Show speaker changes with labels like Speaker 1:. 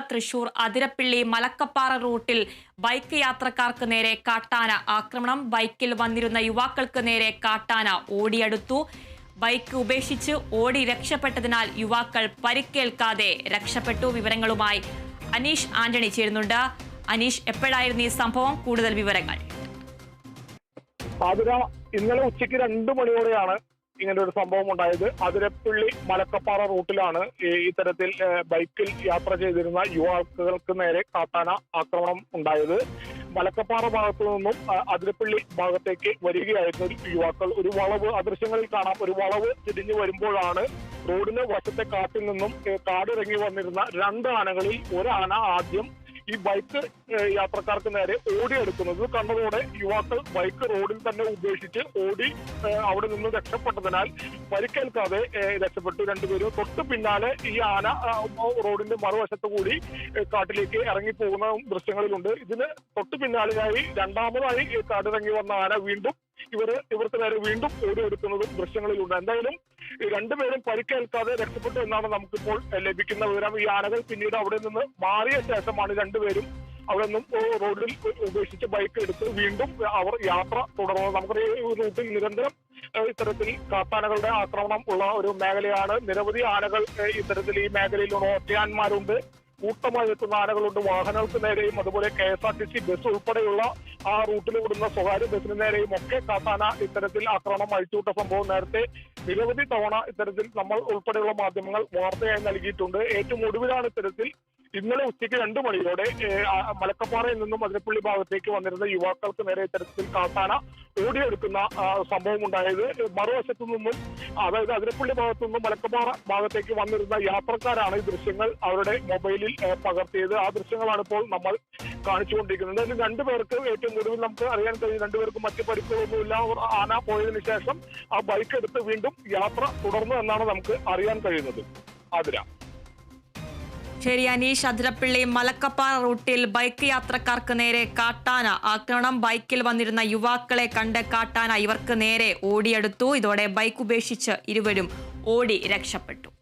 Speaker 1: തൃശൂർ അതിരപ്പിള്ളി മലക്കപ്പാറ റൂട്ടിൽ ബൈക്ക് യാത്രക്കാർക്ക് നേരെ കാട്ടാന ആക്രമണം. ബൈക്കിൽ വന്നിരുന്ന യുവാക്കൾക്ക് നേരെ കാട്ടാന ഓടിയെടുത്തു. ബൈക്ക് ഉപേക്ഷിച്ച് ഓടി രക്ഷപ്പെട്ടതിനാൽ യുവാക്കൾ പരിക്കേൽക്കാതെ രക്ഷപ്പെട്ടു. വിവരങ്ങളുമായി അനീഷ് ആന്റണി ചേരുന്നുണ്ട്. അനീഷ് എപ്പോഴായിരുന്നു ഈ സംഭവം? കൂടുതൽ വിവരങ്ങൾ.
Speaker 2: ഇന്നലെ ഉച്ചയ്ക്ക് രണ്ടു മണിയോടെയാണ് ഇങ്ങനെ ഒരു സംഭവം ഉണ്ടായത് അതിരപ്പള്ളി മലക്കപ്പാറ റൂട്ടിലാണ് ഇത്തരത്തിൽ ബൈക്കിൽ യാത്ര ചെയ്തിരുന്ന യുവാക്കൾക്ക് നേരെ കാട്ടാന ആക്രമണം ഉണ്ടായത്. മലക്കപ്പാറ ഭാഗത്തു നിന്നും അതിരപ്പള്ളി ഭാഗത്തേക്ക് വരികയായിരുന്നു യുവാക്കൾ. ഒരു വളവ് അദൃശ്യങ്ങളിൽ ദൃശ്യങ്ങളിൽ കാണാം. ഒരു വളവ് തിരിഞ്ഞു വരുമ്പോഴാണ് റോഡിന് വശത്തെ കാട്ടിൽ നിന്നും കാടിറങ്ങി വന്നിരുന്ന രണ്ട് ആനകളിൽ ഒരാന ആദ്യം ഈ ബൈക്ക് യാത്രക്കാർക്ക് നേരെ ഓടിയെടുക്കുന്നത് കണ്ടതോടെ യുവാക്കൾ ബൈക്ക് റോഡിൽ തന്നെ ഉപേക്ഷിച്ച് ഓടി അവിടെ നിന്ന് രക്ഷപ്പെട്ടതിനാൽ പരിക്കേൽക്കാതെ രക്ഷപ്പെട്ടു. രണ്ടുപേരും തൊട്ട് പിന്നാലെ ഈ ആന റോഡിന്റെ മറുവശത്ത് കൂടി കാട്ടിലേക്ക് ഇറങ്ങി പോകുന്ന ദൃശ്യങ്ങളിലുണ്ട്. ഇതിന് തൊട്ട് പിന്നാലെയായി രണ്ടാമതായി കാട്ടിറങ്ങി വന്ന ആന വീണ്ടും ഇവർ ഇവർക്ക് നേരെ വീണ്ടും ഓടി ഓടിയെടുക്കുന്നതും ദൃശ്യങ്ങളിലുണ്ട്. എന്തായാലും രണ്ടുപേരും പരിക്കേൽക്കാതെ രക്ഷപ്പെട്ടു എന്നാണ് നമുക്കിപ്പോൾ ലഭിക്കുന്ന വിവരം ഈ ആനകൾ പിന്നീട് അവിടെ നിന്ന് മാറിയ ശേഷമാണ് രണ്ടുപേരും അവിടെ നിന്നും റോഡിൽ ഉപേക്ഷിച്ച് ബൈക്ക് എടുത്ത് വീണ്ടും അവർ യാത്ര തുടർന്നത്. നമുക്കറിയാം ഈ റൂട്ടിൽ നിരന്തരം ഇത്തരത്തിൽ കാട്ടാനകളുടെ ആക്രമണം ഉള്ള ഒരു മേഖലയാണ്. നിരവധി ആനകൾ ഇത്തരത്തിൽ ഈ മേഖലയിൽ ഒറ്റയാന്മാരുണ്ട്. കൂട്ടമായി എത്തുന്ന ആനകളുണ്ട്. വാഹനങ്ങൾക്ക് നേരെയും അതുപോലെ K S R T C bus ഉൾപ്പെടെയുള്ള ആ റൂട്ടിൽ വിടുന്ന സ്വകാര്യ ബസിന് നേരെയും ഒക്കെ കാട്ടാന ഇത്തരത്തിൽ ആക്രമണം അഴിച്ചുവിട്ട സംഭവം നേരത്തെ നിരവധി തവണ ഇത്തരത്തിൽ നമ്മൾ ഉൾപ്പെടെയുള്ള മാധ്യമങ്ങൾ വാർത്തയായി നൽകിയിട്ടുണ്ട്. ഏറ്റവും ഒടുവിലാണ് ഇത്തരത്തിൽ ഇന്നലെ ഉച്ചയ്ക്ക് രണ്ടു മണിയോടെ മലക്കപ്പാറയിൽ നിന്നും അതിരപ്പള്ളി ഭാഗത്തേക്ക് വന്നിരുന്ന യുവാക്കൾക്ക് നേരെ ഇത്തരത്തിൽ കാട്ടാന ഓടിയെടുക്കുന്ന സംഭവം ഉണ്ടായത്. മറുവശത്തു നിന്നും അതായത് അതിരപ്പള്ളി ഭാഗത്തു നിന്നും മലക്കപ്പാറ ഭാഗത്തേക്ക് വന്നിരുന്ന യാത്രക്കാരാണ് ഈ ദൃശ്യങ്ങൾ അവരുടെ മൊബൈലിൽ പകർത്തിയത്. ആ ദൃശ്യങ്ങളാണ് ഇപ്പോൾ നമ്മൾ കാണിച്ചുകൊണ്ടിരിക്കുന്നത്. അതിൽ രണ്ടുപേർക്ക് ഏറ്റവും ഒടുവിൽ നമുക്ക് അറിയാൻ കഴിയും രണ്ടുപേർക്കും മറ്റു പരിക്കുകളൊന്നുമില്ല. അവർ ആന പോയതിനു ശേഷം ആ ബൈക്ക് എടുത്ത് വീണ്ടും യാത്ര തുടർന്നു എന്നാണ് നമുക്ക് അറിയാൻ കഴിയുന്നത്. ആതിര.
Speaker 1: ശരി അനീഷ് അതിരപ്പിള്ളി മലക്കപ്പാറ റൂട്ടിൽ ബൈക്ക് യാത്രക്കാർക്ക് നേരെ കാട്ടാന. ആക്രമണം ബൈക്കിൽ വന്നിരുന്ന യുവാക്കളെ കണ്ട് കാട്ടാന ഇവർക്ക് നേരെ ഓടിയെടുത്തു. ഇതോടെ ബൈക്ക് ഉപേക്ഷിച്ച് ഇരുവരും ഓടി രക്ഷപ്പെട്ടു.